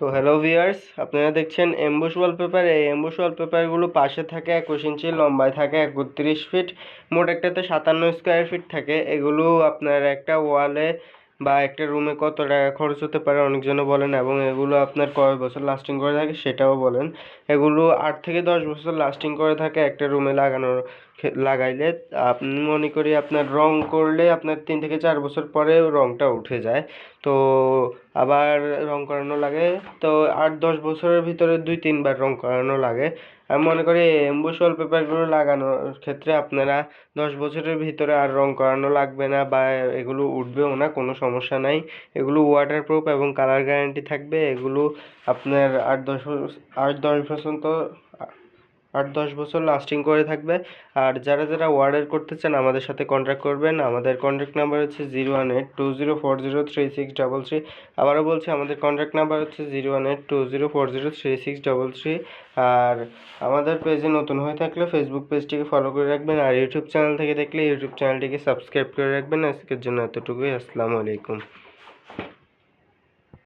তো hello viewers আপনারা দেখছেন এমবুশ ওয়ালপেপার এই এমবুশ ওয়ালপেপারগুলো পাশে থাকে একুশ ইঞ্চি লম্বায় থাকে একত্রিশ ফিট মোট একটাতে সাতান্ন স্কোয়ার ফিট থাকে। এগুলো আপনার একটা ওয়ালে বা একটা রুমে কত টাকা খরচ হতে পারে অনেকজনে বলেন এবং এগুলো আপনার কয় বছর লাস্টিং করে থাকে সেটাও বলেন। এগুলো আট থেকে দশ বছর লাস্টিং করে থাকে একটা রুমে লাগানোর লাগাইলে। আপনি মনে করি আপনার রং করলে আপনার তিন থেকে চার বছর পরে রংটা উঠে যায়। তো আবার রং করানো লাগে। তো আট, দশ বছরের ভিতরে দুই, তিনবার রং করানো লাগে। আমি মনে করি এমবুশ ওয়ালপেপারগুলো লাগানোর ক্ষেত্রে আপনারা দশ বছরের ভিতরে আর রং করানো লাগবে না বা এগুলো উঠবেও না, কোনো সমস্যা নাই। এগুলো ওয়াটারপ্রুফ এবং কালার গ্যারান্টি থাকবে। এগুলো আপনার আট, দশ আট, দশ বছর তো আট, দশ বছর লাস্টিং করে থাকবে। আর যারা যারা অর্ডার করতে চান, আমাদের সাথে কন্ট্যাক্ট করবেন। আমাদের কন্ট্যাক্ট নাম্বার হচ্ছে zero one eight two zero four zero three six double three আবারও বলছি, আমাদের কন্ট্যাক্ট নাম্বার হচ্ছে zero one eight two zero four zero three six double three আর আমাদের পেজে নতুন হয়ে থাকলে ফেসবুক পেজটিকে ফলো করে রাখবেন। আর ইউটিউব চ্যানেল থেকে দেখলে ইউটিউব চ্যানেলটিকে সাবস্ক্রাইব করে রাখবেন। আজকের জন্য এতটুকুই। আসসালামু আলাইকুম।